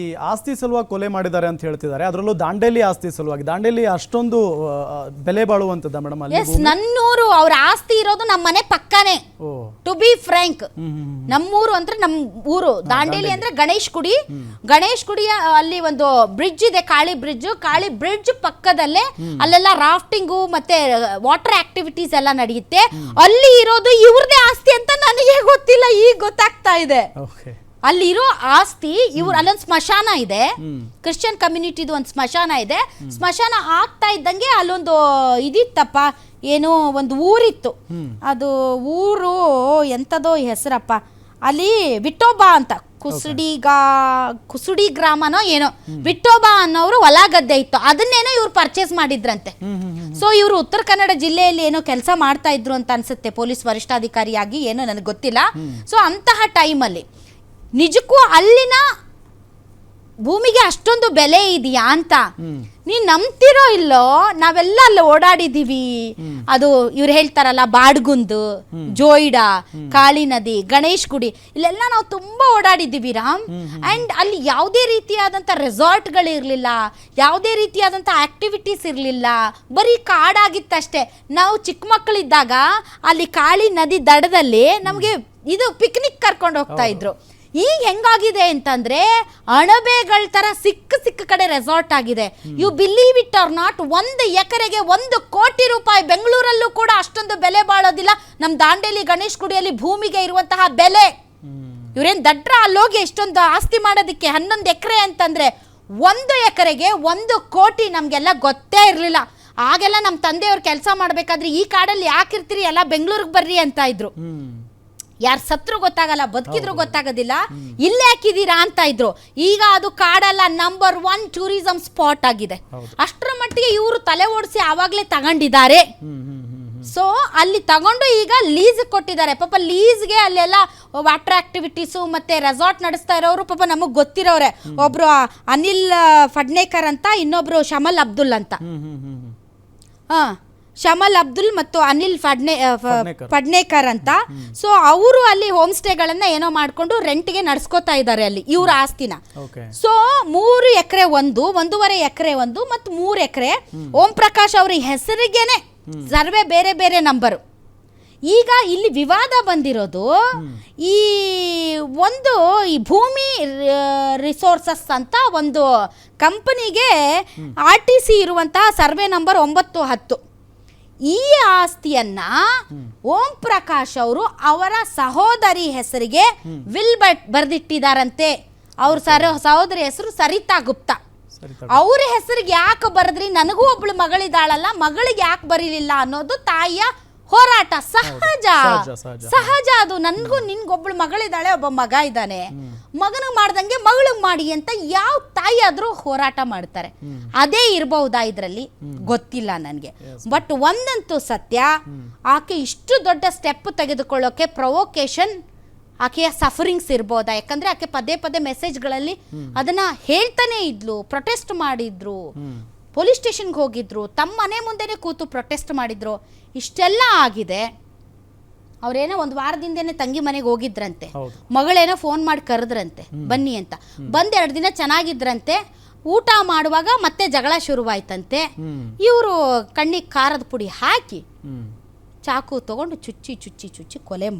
ಈ ಆಸ್ತಿ ಸಲುವಾಗಿ ಕೊಲೆ ಮಾಡಿದ್ದಾರೆ ಅಂತ ಹೇಳ್ತಿದ್ದಾರೆ. ಅದರಲ್ಲೂ ದಾಂಡೇಲಿ ಆಸ್ತಿ ಸಲುವಾಗಿ. ದಾಂಡೇಲಿ ಅಷ್ಟೊಂದು ಬೆಲೆ ಬಾಳುವಂತದ್ದ ಮೇಡಮ್ ಅಲ್ಲಿ ಎಸ್ ನನ್ನೂರು ಅವ್ರ ಆಸ್ತಿ ಇರೋದು ನಮ್ಮ ಮನೆ ಪಕ್ಕನೇ. ಟು ಬಿ ಫ್ರ್ಯಾಂಕ್ ನಮ್ಮೂರು ಅಂದ್ರೆ ನಮ್ ಊರು. ದಾಂಡೇಲಿ ಅಂದ್ರೆ ಗಣೇಶ್ ಗುಡಿ. ಗಣೇಶ್ ಗುಡಿಯ ಅಲ್ಲಿ ಒಂದು ಬ್ರಿಡ್ಜ್ ಇದೆ ಕಾಳಿ ಬ್ರಿಡ್ಜ್ ಕಾಳಿ ಬ್ರಿಡ್ಜ್ ಪಕ್ಕದಲ್ಲೇ ಅಲ್ಲೆಲ್ಲ ರಾಫ್ಟಿಂಗು ಮತ್ತೆ ವಾಟರ್ ಆಕ್ಟಿವಿಟೀಸ್ ಎಲ್ಲ ನಡೆಯುತ್ತೆ. ಅಲ್ಲಿ ಇರೋದು ಇವ್ರದೇ ಆಸ್ತಿ ಅಂತ ನನಗೆ ಗೊತ್ತಿಲ್ಲ ಈಗ ಗೊತ್ತಾಗ್ತಾ ಇದೆ. ಅಲ್ಲಿರೋ ಆಸ್ತಿ ಇವ್ರು ಅಲ್ಲೊಂದು ಸ್ಮಶಾನ ಇದೆ. ಕ್ರಿಶ್ಚಿಯನ್ ಕಮ್ಯುನಿಟಿದು ಒಂದು ಸ್ಮಶಾನ ಇದೆ. ಸ್ಮಶಾನ ಆಗ್ತಾ ಇದ್ದಂಗೆ ಅಲ್ಲೊಂದು ಇದಿತ್ತಪ್ಪ. ಏನೋ ಒಂದು ಊರಿತ್ತು. ಅದು ಊರು ಎಂಥದೋ ಹೆಸರಪ್ಪ. ಅಲ್ಲಿ ವಿಠೋಬಾ ಅಂತ ಕುಸುಡಿಗ ಕುಸುಡಿ ಗ್ರಾಮನೋ ಏನೋ. ವಿಠೋಬಾ ಅನ್ನೋರು ಹೊಲ ಗದ್ದೆ ಇತ್ತು. ಅದನ್ನೇನೋ ಇವ್ರು ಪರ್ಚೇಸ್ ಮಾಡಿದ್ರಂತೆ. ಸೊ ಇವರು ಉತ್ತರ ಕನ್ನಡ ಜಿಲ್ಲೆಯಲ್ಲಿ ಏನೋ ಕೆಲಸ ಮಾಡ್ತಾ ಇದ್ರು ಅಂತ ಅನ್ಸುತ್ತೆ. ಪೊಲೀಸ್ ವರಿಷ್ಠಾಧಿಕಾರಿಯಾಗಿ ಏನೋ ನನಗೆ ಗೊತ್ತಿಲ್ಲ. ಸೊ ಅಂತಹ ಟೈಮಲ್ಲಿ ನಿಜಕ್ಕೂ ಅಲ್ಲಿನ ಭೂಮಿಗೆ ಅಷ್ಟೊಂದು ಬೆಲೆ ಇದೆಯಾ ಅಂತ? ನೀನ್ ನಂಬ್ತಿರೋ ಇಲ್ಲೋ? ನಾವೆಲ್ಲ ಅಲ್ಲಿ ಓಡಾಡಿದೀವಿ. ಅದು ಇವ್ರು ಹೇಳ್ತಾರಲ್ಲ ಬಾಡ್ಗುಂದು ಜೋಯಿಡಾ ಕಾಳಿ ನದಿ ಗಣೇಶ್ ಗುಡಿ ಇಲ್ಲೆಲ್ಲ ನಾವು ತುಂಬಾ ಓಡಾಡಿದ್ದೀವಿ ರಾಮ್. ಅಂಡ್ ಅಲ್ಲಿ ಯಾವುದೇ ರೀತಿಯಾದಂಥ ರೆಸಾರ್ಟ್ಗಳಿರಲಿಲ್ಲ ಯಾವುದೇ ರೀತಿಯಾದಂಥ ಆಕ್ಟಿವಿಟೀಸ್ ಇರಲಿಲ್ಲ ಬರೀ ಕಾಡಾಗಿತ್ತಷ್ಟೇ. ನಾವು ಚಿಕ್ಕ ಮಕ್ಕಳಿದ್ದಾಗ ಅಲ್ಲಿ ಕಾಳಿ ನದಿ ದಡದಲ್ಲಿ ನಮಗೆ ಇದು ಪಿಕ್ನಿಕ್ ಕರ್ಕೊಂಡು ಹೋಗ್ತಾ ಇದ್ರು. ಈಗ ಹೆಂಗಾಗಿದೆ ಅಂತಂದ್ರೆ ಅಣಬೆಗಳ ತರ ಸಿಕ್ಕ ಸಿಕ್ಕ ಕಡೆ ರೆಸಾರ್ಟ್ ಆಗಿದೆ. You believe it or not ಒಂದು ಎಕರೆಗೆ ಒಂದು ಕೋಟಿ ರೂಪಾಯಿ ಬೆಂಗಳೂರಲ್ಲೂ ಕೂಡ ಅಷ್ಟೊಂದು ಬೆಲೆ ಬಾಳೋದಿಲ್ಲ. ನಮ್ಮ ದಾಂಡೇಲಿ ಗಣೇಶ್ ಗುಡಿಯಲ್ಲಿ ಭೂಮಿಗೆ ಇರುವಂತಹ ಬೆಲೆ. ಇವ್ರೇನ್ ದಡ್ರ ಅಲ್ಲೋಗಿ ಎಷ್ಟೊಂದು ಆಸ್ತಿ ಮಾಡೋದಕ್ಕೆ ಹನ್ನೊಂದು ಎಕರೆ ಅಂತಂದ್ರೆ ಒಂದು ಎಕರೆಗೆ ಒಂದು ಕೋಟಿ ನಮ್ಗೆಲ್ಲ ಗೊತ್ತೇ ಇರಲಿಲ್ಲ. ಆಗೆಲ್ಲ ನಮ್ಮ ತಂದೆಯವ್ರು ಕೆಲಸ ಮಾಡ್ಬೇಕಾದ್ರೆ ಈ ಕಾಡಲ್ಲಿ ಯಾಕಿರ್ತೀರಿ ಎಲ್ಲ ಬೆಂಗಳೂರಿಗೆ ಬರ್ರಿ ಅಂತ ಇದ್ರು. ಯಾರು ಸತ್ರು ಗೊತ್ತಾಗಲ್ಲ ಬದುಕಿದ್ರು ಗೊತ್ತಾಗೋದಿಲ್ಲ. ಇಲ್ಲೇ ಹಾಕಿದೀರಾ ಅಂತ ಇದ್ರು. ಈಗ ಅದು ಕಾಡಲ್ಲ ನಂಬರ್ ಒನ್ ಟೂರಿಸಂ ಸ್ಪಾಟ್ ಆಗಿದೆ. ಅಷ್ಟರ ಮಟ್ಟಿಗೆ ಇವರು ತಲೆ ಓಡಿಸಿ ಆವಾಗಲೇ ತಗೊಂಡಿದ್ದಾರೆ. ಸೊ ಅಲ್ಲಿ ತಗೊಂಡು ಈಗ ಲೀಸ್ ಕೊಟ್ಟಿದ್ದಾರೆ. ಪಾಪ ಲೀಸ್ಗೆ ಅಲ್ಲೆಲ್ಲ ವಾಟರ್ ಆಕ್ಟಿವಿಟೀಸು ಮತ್ತೆ ರೆಸಾರ್ಟ್ ನಡೆಸ್ತಾ ಇರೋರು ಪಾಪ ನಮಗೆ ಗೊತ್ತಿರೋರೆ. ಒಬ್ರು ಅನಿಲ್ ಫಡ್ನೇಕರ್ ಅಂತ ಇನ್ನೊಬ್ರು ಶಮಲ್ ಅಬ್ದುಲ್ ಅಂತ. ಹಾ. ಶಮಲ್ ಅಬ್ದುಲ್ ಮತ್ತು ಅನಿಲ್ ಫಡ್ನೆ ಫಡ್ನೇಕರ್. ಅಂತ. ಸೊ ಅವರು ಅಲ್ಲಿ ಹೋಮ್ ಸ್ಟೇಗಳನ್ನ ಏನೋ ಮಾಡ್ಕೊಂಡು ರೆಂಟ್ಗೆ ನಡ್ಸ್ಕೊತಾ ಇದ್ದಾರೆ ಅಲ್ಲಿ ಇವ್ರ ಆಸ್ತಿನ. ಸೊ ಮೂರು ಎಕರೆ ಒಂದು ಒಂದೂವರೆ ಎಕರೆ ಒಂದು ಮತ್ತು ಮೂರು ಎಕರೆ ಓಂ ಪ್ರಕಾಶ್ ಅವ್ರ ಹೆಸರಿಗೇನೆ ಸರ್ವೆ ಬೇರೆ ಬೇರೆ ನಂಬರು ಈಗ ಇಲ್ಲಿ ವಿವಾದ ಬಂದಿರೋದು ಈ ಒಂದು ಈ ಭೂಮಿ ರಿಸೋರ್ಸಸ್ ಅಂತ ಒಂದು ಕಂಪನಿಗೆ ಆರ್ ಟಿ ಸಿ ಇರುವಂತಹ ಸರ್ವೆ ನಂಬರ್ ಒಂಬತ್ತು ಹತ್ತು. ಈ ಆಸ್ತಿಯನ್ನ ಓಂ ಪ್ರಕಾಶ್ ಅವರು ಅವರ ಸಹೋದರಿ ಹೆಸರಿಗೆ ವಿಲ್ ಬರೆದಿಟ್ಟಿದಾರಂತೆ. ಅವ್ರ ಸರ ಸಹೋದರಿ ಹೆಸರು ಸರಿತಾ ಗುಪ್ತಾ. ಅವ್ರ ಹೆಸರಿಗೆ ಯಾಕೆ ಬರೆದ್ರಿ? ನನಗೂ ಒಬ್ಳು ಮಗಳಿದಾಳಲ್ಲ ಮಗಳಿಗೆ ಯಾಕೆ ಬರೀಲಿಲ್ಲ ಅನ್ನೋದು ತಾಯಿಯ ಹೋರಾಟ. ಸಹಜ. ಸಹಜ, ಸಹಜ. ಸಹಜ ಅದು. ನನ್ಗೂ ನಿನ್ಗೊಬ್ಳು ಮಗಳಿದ್ದಾಳೆ ಒಬ್ಬ ಮಗ ಇದ್ದಾನೆ. ಮಗನಿಗೆ ಮಾಡ್ದಂಗೆ ಮಗಳಿಗೆ ಮಾಡಿ ಅಂತ ಯಾವ ತಾಯಿ ಆದ್ರೂ ಹೋರಾಟ ಮಾಡ್ತಾರೆ. ಅದೇ ಇರಬಹುದಾ ಇದ್ರಲ್ಲಿ? ಗೊತ್ತಿಲ್ಲ ನನಗೆ. ಬಟ್ ಒಂದಂತೂ ಸತ್ಯ ಆಕೆ ಇಷ್ಟು ದೊಡ್ಡ ಸ್ಟೆಪ್ ತೆಗೆದುಕೊಳ್ಳೋಕೆ ಪ್ರೊವೊಕೇಶನ್ ಆಕೆಯ ಸಫರಿಂಗ್ಸ್ ಇರ್ಬೋದಾ? ಯಾಕಂದ್ರೆ ಆಕೆ ಪದೇ ಪದೇ ಮೆಸೇಜ್ಗಳಲ್ಲಿ ಅದನ್ನ ಹೇಳ್ತಾನೆ ಇದ್ಲು ಪ್ರೊಟೆಸ್ಟ್ ಮಾಡಿದ್ರು. ಪೊಲೀಸ್ ಸ್ಟೇಷನ್ಗೆ ಹೋಗಿದ್ರು ತಮ್ಮ ಮನೆ ಮುಂದೆನೆ ಕೂತು ಪ್ರೊಟೆಸ್ಟ್ ಮಾಡಿದ್ರು. ಇಷ್ಟೆಲ್ಲ ಆಗಿದೆ. ಅವ್ರೇನೋ ಒಂದು ವಾರದಿಂದನೇ ತಂಗಿ ಮನೆಗೆ ಹೋಗಿದ್ರಂತೆ. ಮಗಳೇನೋ ಫೋನ್ ಮಾಡಿ ಕರೆದ್ರಂತೆ ಬನ್ನಿ ಅಂತ. ಬಂದ್ ಎರಡು ದಿನ ಚೆನ್ನಾಗಿದ್ರಂತೆ ಊಟ ಮಾಡುವಾಗ ಮತ್ತೆ ಜಗಳ ಶುರುವಾಯ್ತಂತೆ. ಇವರು ಕಣ್ಣಿಗೆ ಖಾರದ ಪುಡಿ ಹಾಕಿ ಚಾಕು ತಗೊಂಡು ಚುಚ್ಚಿ ಚುಚ್ಚಿ ಚುಚ್ಚಿ ಕೊಲೆ